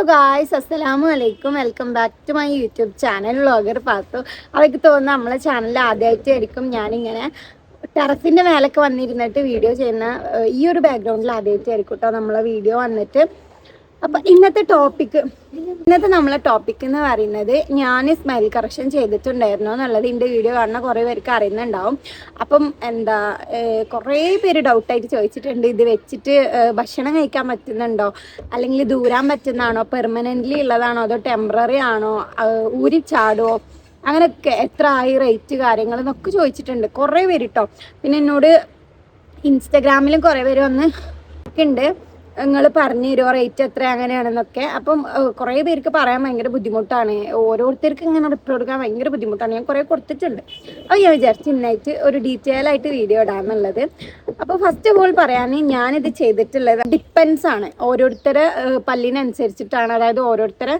Hello guys അസ്സലാമു അലൈക്കും welcome back to my YouTube channel vlogger Pathu അവർക്ക് തോന്നുന്നു നമ്മളെ ചാനൽ ആദ്യമായിട്ടായിരിക്കും ഞാനിങ്ങനെ ടെറസിന്റെ മേലൊക്കെ വന്നിരുന്നിട്ട് വീഡിയോ ചെയ്യുന്ന ഈ ഒരു ബാക്ക്ഗ്രൗണ്ടിൽ ആദ്യമായിട്ടായിരിക്കും കേട്ടോ നമ്മളെ വീഡിയോ വന്നിട്ട്. അപ്പം ഇന്നത്തെ ടോപ്പിക്ക് ഇന്നത്തെ നമ്മളെ ടോപ്പിക് എന്ന് പറയുന്നത് ഞാൻ സ്മൈൽ കറക്ഷൻ ചെയ്തിട്ടുണ്ടായിരുന്നു എന്നുള്ളത്. എന്റെ വീഡിയോ കാണുന്ന കുറേ പേർക്ക് അറിയുന്നുണ്ടാവും. അപ്പം എന്താ കുറെ പേര് ഡൗട്ടായിട്ട് ചോദിച്ചിട്ടുണ്ട്. ഇത് വെച്ചിട്ട് ഭക്ഷണം കഴിക്കാൻ പറ്റുന്നുണ്ടോ? അല്ലെങ്കിൽ ദൂരാൻ പറ്റുന്നതാണോ? പെർമനന്റ്ലി ഉള്ളതാണോ? അതോ ടെമ്പററി ആണോ? ഏഹ്, ഊരി ചാടുമോ അങ്ങനെയൊക്കെ എത്ര ആയി റേറ്റ് കാര്യങ്ങൾ എന്നൊക്കെ ചോദിച്ചിട്ടുണ്ട്. കുറേ പേര് കേട്ടോ പിന്നെ എന്നോട് ഇൻസ്റ്റഗ്രാമിലും കുറേ പേര് വന്ന് ഉണ്ട് നിങ്ങൾ പറഞ്ഞു തരുമോ റേറ്റ് എത്ര? അങ്ങനെയാണെന്നൊക്കെ. അപ്പം കുറേ പേർക്ക് പറയാൻ ഭയങ്കര ബുദ്ധിമുട്ടാണ്. ഓരോരുത്തർക്കും ഇങ്ങനെ റിപ്ലൈ കൊടുക്കാൻ ഭയങ്കര ബുദ്ധിമുട്ടാണ്. ഞാൻ കുറേ കൊടുത്തിട്ടുണ്ട്. അപ്പോൾ ഞാൻ വിചാരിച്ചു ഇന്നായിട്ട് ഒരു ഡീറ്റെയിൽ ആയിട്ട് വീഡിയോ ഇടാമെന്നുള്ളത് അപ്പോൾ ഫസ്റ്റ് ഓഫ് ഓൾ പറയാൻ ഞാനിത് ചെയ്തിട്ടുള്ളത് ഡിപ്പെൻസ് ആണ്. ഓരോരുത്തരെ പല്ലിനനുസരിച്ചിട്ടാണ്. അതായത് ഓരോരുത്തരെ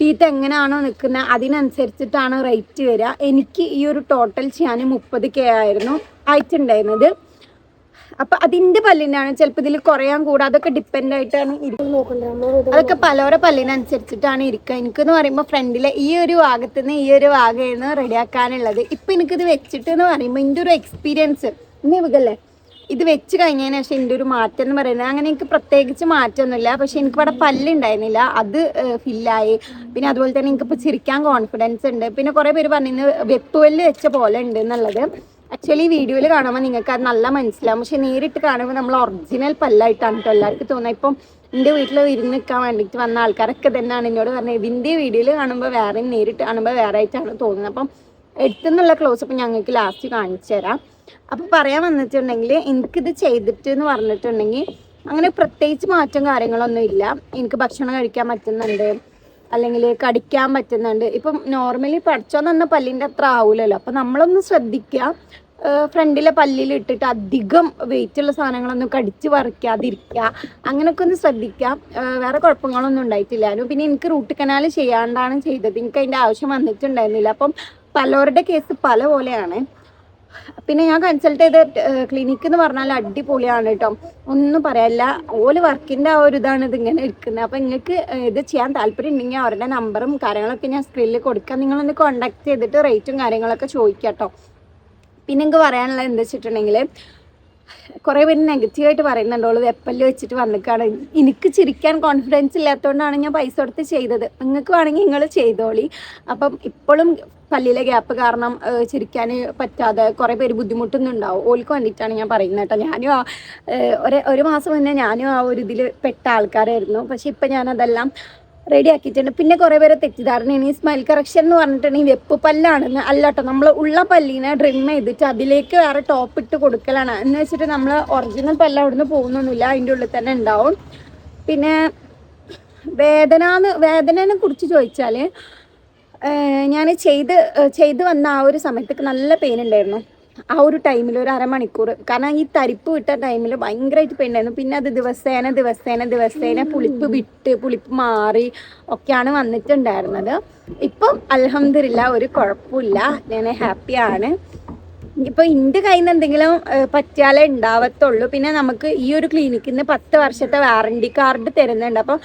ടീത്ത് എങ്ങനെയാണോ നിൽക്കുന്നത് അതിനനുസരിച്ചിട്ടാണ് റേറ്റ് വരിക. എനിക്ക് ഈ ഒരു ടോട്ടൽ ചെയ്യാൻ മുപ്പത് കെ ആയിരുന്നു. ആയിട്ടുണ്ടായിരുന്നത്. അപ്പൊ അതിന്റെ പല്ലിനാണ് ചിലപ്പോൾ ഇതിൽ കുറയാൻ കൂടാ. അതൊക്കെ ഡിപ്പെൻഡ് ആയിട്ടാണ് ഇരിക്കുന്നത് അതൊക്കെ പലവരെ പല്ലിനനുസരിച്ചിട്ടാണ് ഇരിക്കുക എനിക്ക് എന്ന് പറയുമ്പോൾ ഫ്രണ്ടിലെ ഈ ഒരു ഭാഗത്ത് നിന്ന് ഈ ഒരു ഭാഗമാണ് റെഡിയാക്കാനുള്ളത്. ഇപ്പൊ എനിക്കിത് വെച്ചിട്ട് എന്ന് പറയുമ്പോൾ എന്റെ ഒരു എക്സ്പീരിയൻസ് ഇനി ഇവകല്ലേ ഇത് വെച്ച് കഴിഞ്ഞതിന് ശേഷം എന്റെ ഒരു മാറ്റം എന്ന് പറയുന്നത്. അങ്ങനെ എനിക്ക് പ്രത്യേകിച്ച് മാറ്റമൊന്നുമില്ല പക്ഷെ എനിക്ക് ഇവിടെ പല്ലുണ്ടായിരുന്നില്ല. അത് ഫില്ലായി. പിന്നെ അതുപോലെ തന്നെ എനിക്കിപ്പോൾ ചിരിക്കാൻ കോൺഫിഡൻസ് ഉണ്ട്. പിന്നെ കുറേ പേര് പറഞ്ഞിരുന്നു വെപ്പുവല്ല് വെച്ച പോലെ ഉണ്ട് എന്നുള്ളത്. ആക്ച്വലി വീഡിയോയിൽ കാണുമ്പോൾ നിങ്ങൾക്ക് അത് നല്ല മനസ്സിലാവും. പക്ഷെ നേരിട്ട് കാണുമ്പോൾ നമ്മൾ ഒറിജിനൽ പല്ലായിട്ടാണ് കേട്ടോ എല്ലാവർക്കും തോന്നുന്നത്. ഇപ്പം എന്റെ വീട്ടിൽ വിരുന്ന് നിൽക്കാൻ വേണ്ടിയിട്ട് വന്ന ആൾക്കാരൊക്കെ തന്നെയാണ് എന്നോട് പറഞ്ഞത് ഇതിന്റെ വീഡിയോയിൽ കാണുമ്പോൾ വേറെ നേരിട്ട് കാണുമ്പോൾ വേറെ ആയിട്ടാണ് തോന്നുന്നത്. അപ്പം എടുത്തുനിന്നുള്ള ക്ലോസപ്പ് ഞങ്ങൾക്ക് ലാസ്റ്റ് കാണിച്ചു തരാം. അപ്പോൾ പറയാൻ വന്നിട്ടുണ്ടെങ്കിൽ എനിക്കിത് ചെയ്തിട്ട് എന്ന് പറഞ്ഞിട്ടുണ്ടെങ്കിൽ അങ്ങനെ പ്രത്യേകിച്ച് മാറ്റം കാര്യങ്ങളൊന്നും ഇല്ല. എനിക്ക് ഭക്ഷണം കഴിക്കാൻ പറ്റുന്നുണ്ട്. അല്ലെങ്കിൽ കടിക്കാൻ പറ്റുന്നുണ്ട്. ഇപ്പം നോർമലി പഠിച്ചോ തന്ന പല്ലിന്റെ അത്ര ആവൂലല്ലോ. അപ്പം നമ്മളൊന്ന് ശ്രദ്ധിക്കുക ഫ്രണ്ടിലെ പല്ലിൽ ഇട്ടിട്ട് അധികം വെയിറ്റ് ഉള്ള സാധനങ്ങളൊന്നും കടിച്ച് പറിക്കാതിരിക്കുക അങ്ങനെയൊക്കെ ഒന്ന് ശ്രദ്ധിക്കാം. വേറെ കുഴപ്പങ്ങളൊന്നും ഉണ്ടായിട്ടില്ലായിരുന്നു പിന്നെ എനിക്ക് റൂട്ട് കനാൽ ചെയ്യാണ്ടാണ് ചെയ്തത്. എനിക്ക് അതിന്റെ ആവശ്യം വന്നിട്ടുണ്ടായിരുന്നില്ല. അപ്പം പലവരുടെ കേസ് പല പോലെയാണ്. പിന്നെ ഞാൻ കൺസൾട്ട് ചെയ്ത ക്ലിനിക്ക് എന്ന് പറഞ്ഞാൽ അടിപൊളിയാണ് കേട്ടോ. ഒന്നും പറയാനില്ല ഓൽ വർക്കിന്റെ ആ ഒരു ഇതാണ് ഇത് ഇങ്ങനെ ഇരിക്കുന്നത് അപ്പം നിങ്ങൾക്ക് ഇത് ചെയ്യാൻ താല്പര്യം ഉണ്ടെങ്കിൽ അവരുടെ നമ്പറും കാര്യങ്ങളൊക്കെ ഞാൻ സ്ക്രീനിൽ കൊടുക്കാം. നിങ്ങളൊന്ന് കോൺടാക്ട് ചെയ്തിട്ട് റേറ്റും കാര്യങ്ങളൊക്കെ ചോദിക്കാം കേട്ടോ. പിന്നെ എനിക്ക് പറയാനുള്ളത് എന്താ വെച്ചിട്ടുണ്ടെങ്കിൽ കുറേ പേര് നെഗറ്റീവായിട്ട് പറയുന്നുണ്ട്. ഓൾ വെപ്പൽ വെച്ചിട്ട് വന്നിക്കാണ്. എനിക്ക് ചിരിക്കാൻ കോൺഫിഡൻസ് ഇല്ലാത്തതുകൊണ്ടാണ് ഞാൻ പൈസ കൊടുത്ത് ചെയ്തത്. നിങ്ങൾക്ക് വേണമെങ്കിൽ നിങ്ങൾ ചെയ്തോളി. അപ്പം ഇപ്പോഴും പല്ലിലെ ഗ്യാപ്പ് കാരണം ചിരിക്കാൻ പറ്റാതെ കുറേ പേര് ബുദ്ധിമുട്ടുന്നുണ്ടാവും. ഓൾക്ക് വേണ്ടിയിട്ടാണ് ഞാൻ പറയുന്നത് കേട്ടോ. ഞാനും ഒരേ ഒരു മാസം മുന്നേ ഞാനും ആ ഒരു ഇതിൽ പെട്ട ആൾക്കാരായിരുന്നു. പക്ഷെ ഇപ്പം ഞാനതെല്ലാം റെഡി ആക്കിയിട്ടുണ്ട്. പിന്നെ കുറേ പേരെ തെറ്റിദ്ധാരണയാണ്. ഈ സ്മൈൽ കറക്ഷൻ എന്ന് പറഞ്ഞിട്ടുണ്ടെങ്കിൽ വെപ്പ് പല്ലാണെന്ന് അല്ല കേട്ടോ. നമ്മൾ ഉള്ള പല്ലിനെ ഡ്രിം ചെയ്തിട്ട് അതിലേക്ക് വേറെ ടോപ്പ് ഇട്ട് കൊടുക്കലാണ്. എന്ന് വെച്ചിട്ട് നമ്മൾ ഒറിജിനൽ അവിടെ നിന്ന് പോകുന്നൊന്നുമില്ല. അതിന്റെ ഉള്ളിൽ തന്നെ ഉണ്ടാവും. പിന്നെ വേദന എന്ന് വേദനനെ കുറിച്ച് ചോദിച്ചാൽ ഞാൻ ചെയ്ത് ചെയ്ത് വന്ന ആ ഒരു സമയത്തൊക്കെ നല്ല പെയിൻ ഉണ്ടായിരുന്നു ആ ഒരു ടൈമിൽ ഒരു അരമണിക്കൂർ. കാരണം ഈ തരിപ്പ് വിട്ട ടൈമിൽ ഭയങ്കരമായിട്ട് പെയിൻ ഉണ്ടായിരുന്നു പിന്നെ അത് ദിവസേന ദിവസേന ദിവസേന പുളിപ്പ് വിട്ട് പുളിപ്പ് മാറി ഒക്കെയാണ് വന്നിട്ടുണ്ടായിരുന്നത്. ഇപ്പം അലഹമില്ല ഒരു കുഴപ്പമില്ല. ഞാൻ ഹാപ്പിയാണ്. ഇപ്പൊ ഇന്റെ കയ്യിൽ നിന്ന് എന്തെങ്കിലും പറ്റിയാലേ ഉണ്ടാവത്തുള്ളൂ പിന്നെ നമുക്ക് ഈ ഒരു ക്ലിനിക്കിൽ നിന്ന് പത്ത് വർഷത്തെ വാറണ്ടി കാർഡ് തരുന്നുണ്ട്. അപ്പം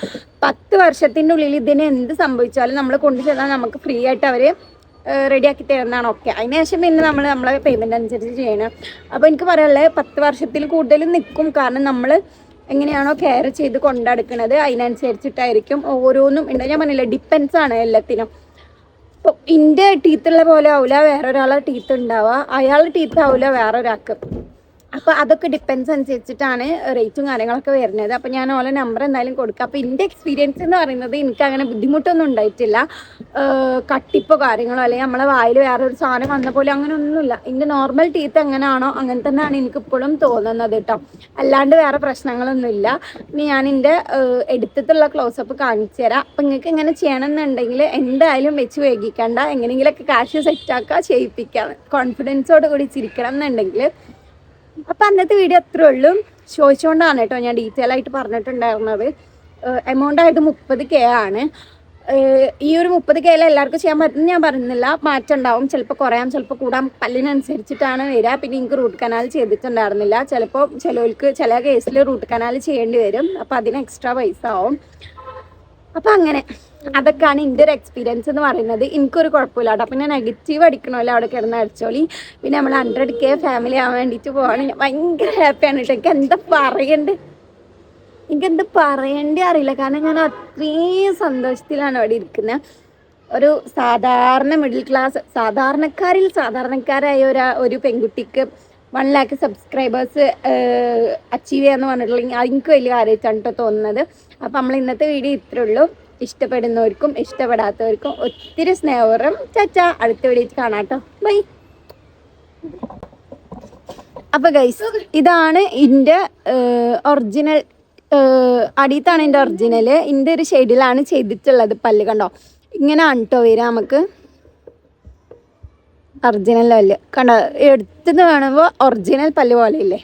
പത്ത് വർഷത്തിന്റെ ഉള്ളിൽ ഇതിന് എന്ത് സംഭവിച്ചാലും നമ്മൾ കൊണ്ടു ചെന്നാൽ നമുക്ക് ഫ്രീ ആയിട്ട് അവർ റെഡിയാക്കി തരുന്നതാണ് ഓക്കെ. അതിനുശേഷം പിന്നെ നമ്മൾ നമ്മളെ പേയ്മെന്റ് അനുസരിച്ച് ചെയ്യണം. അപ്പോൾ എനിക്ക് പറയാനുള്ളത് പത്ത് വർഷത്തിൽ കൂടുതൽ നിൽക്കും. കാരണം നമ്മൾ എങ്ങനെയാണോ കെയർ ചെയ്ത് കൊണ്ടെടുക്കുന്നത് അതിനനുസരിച്ചിട്ടായിരിക്കും ഓരോന്നും. ഉണ്ടോ ഞാൻ പറഞ്ഞില്ല ഡിപ്പെൻസ് ആണ് എല്ലാത്തിനും. ഇന്റെ ടീത്തുള്ള പോലെ ആവില്ല വേറൊരാളെ ടീത്ത് ഉണ്ടാവുക. അയാളുടെ ടീത്ത് ആവില്ല വേറൊരാൾക്ക്. അപ്പൊ അതൊക്കെ ഡിപ്പെൻസ് അനുസരിച്ചിട്ടാണ് റേറ്റും കാര്യങ്ങളൊക്കെ വരുന്നത്. അപ്പൊ ഞാൻ ഓലെ നമ്പർ എന്തായാലും കൊടുക്കുക അപ്പൊ എന്റെ എക്സ്പീരിയൻസ് എന്ന് പറയുന്നത് എനിക്ക് അങ്ങനെ ബുദ്ധിമുട്ടൊന്നും ഉണ്ടായിട്ടില്ല. കട്ടിപ്പോ കാര്യങ്ങളോ അല്ലെങ്കിൽ നമ്മളെ വായിൽ വേറെ ഒരു സാധനം വന്ന പോലെ അങ്ങനെ ഒന്നുമില്ല. എന്റെ നോർമൽ ടീത്ത് എങ്ങനെയാണോ അങ്ങനെ തന്നെയാണ് എനിക്ക് ഇപ്പോഴും തോന്നുന്നത് കേട്ടോ. അല്ലാണ്ട് വേറെ പ്രശ്നങ്ങളൊന്നുമില്ല. ഇനി ഞാൻ എന്റെ എടുത്തിട്ടുള്ള ക്ലോസപ്പ് കാണിച്ചു തരാം. അപ്പം നിങ്ങൾക്ക് എങ്ങനെ ഇങ്ങനെ ചെയ്യണമെന്നുണ്ടെങ്കിൽ എന്തായാലും വെച്ച് വൈകിക്കണ്ട. എങ്ങനെയെങ്കിലൊക്കെ കാശ് സെറ്റാക്കുക ചെയ്യിപ്പിക്കാം കോൺഫിഡൻസോട് കൂടി ചിരിക്കണം എന്നുണ്ടെങ്കിൽ അപ്പം അന്നത്തെ വീഡിയോ അത്രേ ഉള്ളൂ. ചോദിച്ചുകൊണ്ടാണ് കേട്ടോ ഞാൻ ഡീറ്റെയിൽ ആയിട്ട് പറഞ്ഞിട്ടുണ്ടായിരുന്നത്. എമൗണ്ട് ആയത് മുപ്പത് കെ ആണ്. ഈ ഒരു മുപ്പത് കെയിൽ എല്ലാവർക്കും ചെയ്യാൻ പറ്റുന്ന ഞാൻ പറയുന്നില്ല. മാറ്റം ഉണ്ടാവും ചിലപ്പോൾ കുറയാം ചിലപ്പോൾ കൂടാം. പല്ലിനനുസരിച്ചിട്ടാണ് വരിക. പിന്നെ എനിക്ക് റൂട്ട് കനാൽ ചെയ്തിട്ടുണ്ടായിരുന്നില്ല. ചിലപ്പോൾ ചിലവർക്ക് ചില കേസിൽ റൂട്ട് കനാൽ ചെയ്യേണ്ടി വരും. അപ്പോൾ അതിന് എക്സ്ട്രാ പൈസ ആവും. അപ്പം അങ്ങനെ അതൊക്കെയാണ് എന്റെ ഒരു എക്സ്പീരിയൻസ് എന്ന് പറയുന്നത്. എനിക്കൊരു കുഴപ്പമില്ല കേട്ടോ. പിന്നെ നെഗറ്റീവ് അടിക്കണമല്ലോ അവിടെ കിടന്ന് അടിച്ചോളി. പിന്നെ നമ്മൾ ഹൺഡ്രഡ് കെ ഫാമിലി ആവാൻ വേണ്ടിട്ട് പോവാണ്. ഞാൻ ഭയങ്കര ഹാപ്പിയാണ് കേട്ടോ. എനിക്ക് എന്താ പറയണ്ട്? എനിക്ക് എന്ത് പറയണ്ടേ അറിയില്ല. കാരണം ഞാൻ അത്രയും സന്തോഷത്തിലാണ് അവിടെ ഇരിക്കുന്നത്. ഒരു സാധാരണ മിഡിൽ ക്ലാസ് സാധാരണക്കാരിൽ സാധാരണക്കാരായ ഒരു ഒരു പെൺകുട്ടിക്ക് വൺ ലാക്ക് സബ്സ്ക്രൈബേഴ്സ് അച്ചീവ് ചെയ്യാന്ന് പറഞ്ഞിട്ടുണ്ടെങ്കിൽ എനിക്ക് വലിയ കാര്യമായിട്ടാണ് കേട്ടോ തോന്നുന്നത്. അപ്പം നമ്മൾ ഇന്നത്തെ വീഡിയോ ഇത്രേ ഉള്ളൂ. ഇഷ്ടപ്പെടുന്നവർക്കും ഇഷ്ടപ്പെടാത്തവർക്കും ഒത്തിരി സ്നേഹപൂർവം ചാച്ച അടുത്ത വീഡിയോ കാണാം കേട്ടോ ബൈ അപ്പൊ ഗൈസ് ഇതാണ് എന്റെ ഒറിജിനൽ അടിയത്താണ് എന്റെ ഒറിജിനൽ എന്റെ ഒരു ഷെയ്ഡിലാണ് ചെയ്തിട്ടുള്ളത് പല്ല് കണ്ടോ? ഇങ്ങനെയാണ് കേട്ടോ വരിക നമുക്ക്. ഒറിജിനൽ പല്ല് കണ്ടോ? എടുത്തുനിന്ന് കാണുമ്പോൾ ഒറിജിനൽ പല്ല് പോലെ ഇല്ലേ